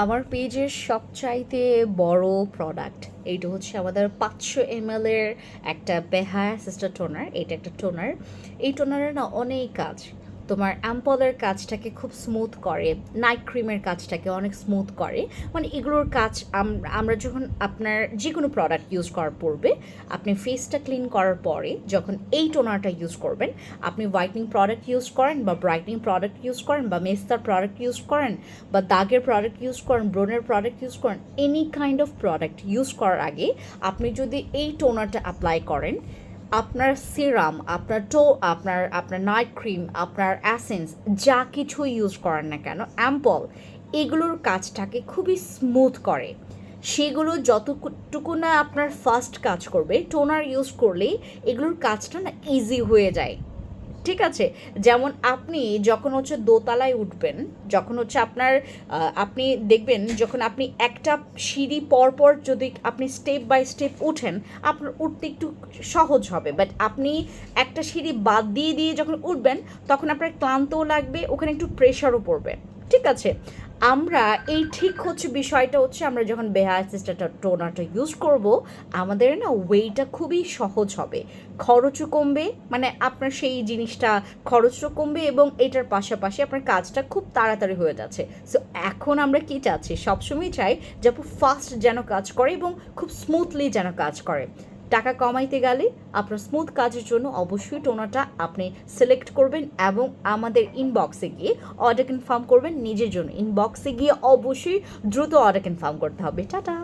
আমার পেজের সবচাইতে বড় প্রোডাক্ট এইটা হচ্ছে আমাদের পাঁচশো এম এর একটা বেহায়া সিস্টার টোনার এটা একটা টোনার এই টোনারের না অনেক কাজ। তোমার অ্যাম্পলের কাজটাকে খুব স্মুথ করে নাইট ক্রিমের কাজটাকে অনেক স্মুথ করে। মানে এগুলোর কাজ আম- আমরা যখন আপনার যে কোনো প্রোডাক্ট ইউজ করার পূর্বে, আপনি ফেসটা ক্লিন করার পরে যখন এই টোনারটা ইউজ করবেন, আপনি হোয়াইটনিং প্রোডাক্ট ইউজ করেন বা ব্রাইটনিং প্রোডাক্ট ইউজ করেন বা মেস্তার প্রোডাক্ট ইউজ করেন বা দাগের প্রোডাক্ট ইউজ করেন ব্রোনের প্রোডাক্ট ইউজ করেন any kind of product use করার আগে আপনি যদি এই টোনারটা অ্যাপ্লাই করেন আপনার সিরাম, আপনার টো, আপনার আপনার নাইট ক্রিম আপনার অ্যাসেন্স যা কিছু ইউজ করেন না কেন অ্যাম্পল এগুলোর কাজটাকে খুবই স্মুথ করে। সেগুলো যতটুকু না আপনার ফার্স্ট কাজ করবে টোনার ইউজ করলেই এগুলোর কাজটা না ইজি হয়ে যায়। ঠিক আছে? যেমন আপনি যখন হচ্ছে দোতলায় উঠবেন, যখন হচ্ছে আপনার আপনি দেখবেন যখন আপনি একটা সিঁড়ি পরপর পর যদি আপনি স্টেপ বাই স্টেপ উঠেন, আপনার উঠতে একটু সহজ হবে। বাট আপনি একটা সিঁড়ি বাদ দিয়ে দিয়ে যখন উঠবেন, তখন আপনার ক্লান্তও লাগবে, ওখানে একটু প্রেশারও পড়বে। ঠিক আছে? আমরা এই ঠিক হচ্ছে বিষয়টা হচ্ছে আমরা যখন বেহায়া সিস্টারটা টোনারটা ইউজ করব, আমাদের না ওয়েটা খুবই সহজ হবে। খরচও কমবে মানে আপনার সেই জিনিসটা খরচও কমবে এবং এটার পাশাপাশি আপনার কাজটা খুব তাড়াতাড়ি হয়ে যাচ্ছে। সো এখন আমরা কি চাচ্ছি? সবসময় চাই যে ফাস্ট যেন কাজ করে এবং খুব স্মুথলি যেন কাজ করে। টাকা কমাইতে গেলে আপনার স্মুথ কাজের জন্য অবশ্যই টোনাটা আপনি সিলেক্ট করবেন এবং আমাদের ইনবক্সে গিয়ে অর্ডার কনফার্ম করবেন, নিজের জন্য ইনবক্সে গিয়ে অবশ্যই দ্রুত অর্ডার কনফার্ম করতে হবে। টাটা!